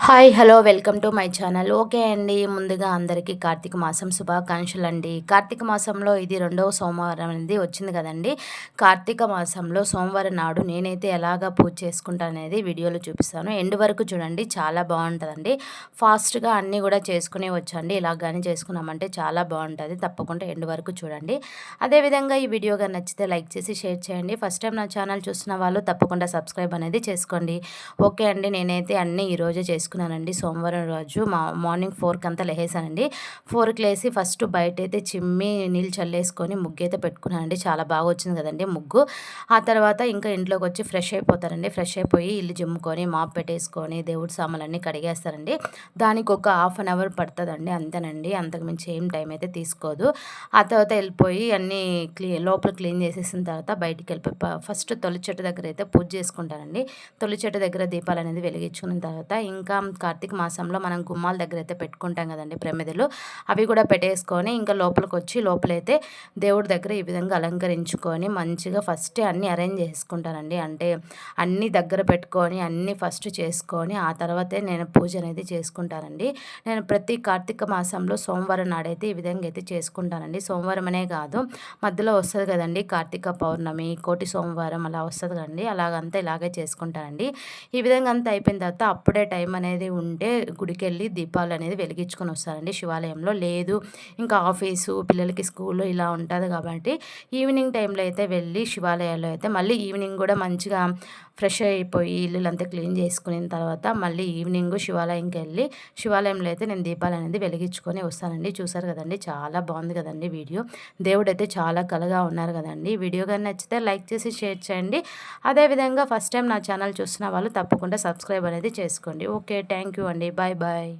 Hi hello welcome to my channel. Okay అండి ముందుగా అందరికీ కార్తీక మాసం శుభాకాంక్షలు అండి. కార్తీక మాసంలో ఇది రెండవ సోమవారం అనేది వచ్చింది కదండి. కార్తీక మాసంలో సోమవారం నాడు నేనైతే ఎలాగా పూజ చేసుకుంటాను అనేది వీడియోలో చూపిస్తాను. ఎండ్ వరకు చూడండి చాలా బాగుంటుందండి. ఫాస్ట్గా అన్నీ కూడా చేసుకునే వచ్చండి. కానీ చేసుకున్నామంటే చాలా బాగుంటుంది. తప్పకుండా ఎండ్ వరకు చూడండి. అదేవిధంగా ఈ వీడియోగా నచ్చితే లైక్ చేసి షేర్ చేయండి. ఫస్ట్ టైం నా ఛానల్ చూసిన వాళ్ళు తప్పకుండా సబ్స్క్రైబ్ అనేది చేసుకోండి. ఓకే అండి నేనైతే అన్నీ ఈరోజే చేసి వేసుకున్నానండి సోమవారం రోజు. మా మార్నింగ్ ఫోర్కి అంతా లేసానండి. ఫోర్కి లేసి ఫస్ట్ బయట అయితే చిమ్మి నీళ్ళు చల్లేసుకొని ముగ్గు అయితే పెట్టుకున్నానండి. చాలా బాగా వచ్చింది కదండి ముగ్గు. ఆ తర్వాత ఇంకా ఇంట్లోకి వచ్చి ఫ్రెష్ అయిపోతారండి ఫ్రెష్ అయిపోయి ఇల్లు జిమ్ముకొని మాప్ పెట్టేసుకొని దేవుడి సామాన్లన్నీ కడిగేస్తారండి దానికి ఒక హాఫ్ అన్ అవర్ పడుతుందండి అంతేనండి. అంతకుమించి ఏం టైం అయితే తీసుకోదు. ఆ తర్వాత వెళ్ళిపోయి అన్నీ క్లీన్ లోపల క్లీన్ చేసేసిన తర్వాత బయటికి వెళ్ళిపోయి ఫస్ట్ తొలి చెట్టు దగ్గర అయితే పూజ చేసుకుంటానండి. తొలి చెట్టు దగ్గర దీపాలు అనేది వెలిగించుకున్న తర్వాత ఇంకా కార్తీక మాసంలో మనం గుమ్మాల దగ్గర అయితే పెట్టుకుంటాం కదండి ప్రమిదలు. అవి కూడా పెట్టేసుకొని ఇంకా లోపలికి వచ్చి లోపలైతే దేవుడి దగ్గర ఈ విధంగా అలంకరించుకొని మంచిగా ఫస్ట్ అన్నీ అరేంజ్ చేసుకుంటానండి. అంటే అన్నీ దగ్గర పెట్టుకొని అన్నీ ఫస్ట్ చేసుకొని ఆ తర్వాతే నేను పూజ అనేది చేసుకుంటానండి. నేను ప్రతి కార్తీక మాసంలో సోమవారం నాడైతే ఈ విధంగా అయితే చేసుకుంటానండి. సోమవారం అనే కాదు మధ్యలో వస్తుంది కదండి కార్తీక పౌర్ణమి కోటి సోమవారం అలా వస్తుంది కదండి. అలాగంతా ఇలాగే చేసుకుంటానండి. ఈ విధంగా అంతా అయిపోయిన తర్వాత అప్పుడే టైం అనేది ఉంటే గుడికి వెళ్ళి దీపాలు అనేది వెలిగించుకొని వస్తారండి శివాలయంలో. లేదు ఇంకా ఆఫీసు పిల్లలకి స్కూల్ ఇలా ఉంటుంది కాబట్టి ఈవినింగ్ టైంలో అయితే వెళ్ళి శివాలయాల్లో అయితే మళ్ళీ ఈవినింగ్ కూడా మంచిగా ఫ్రెష్ అయిపోయి ఇల్లులంతా క్లీన్ చేసుకున్న తర్వాత మళ్ళీ ఈవినింగ్ శివాలయంకి వెళ్ళి శివాలయంలో అయితే నేను దీపాలు అనేది వెలిగించుకొని వస్తానండి. చూసారు కదండి చాలా బాగుంది కదండి వీడియో. దేవుడు అయితే చాలా కలగా ఉన్నారు కదండి. వీడియో కానీ నచ్చితే లైక్ చేసి షేర్ చేయండి. అదేవిధంగా ఫస్ట్ టైం నా ఛానల్ చూస్తున్న వాళ్ళు తప్పకుండా సబ్స్క్రైబ్ అనేది చేసుకోండి. ఓకే. ఓకే థ్యాంక్ యూ అండి. Bye bye.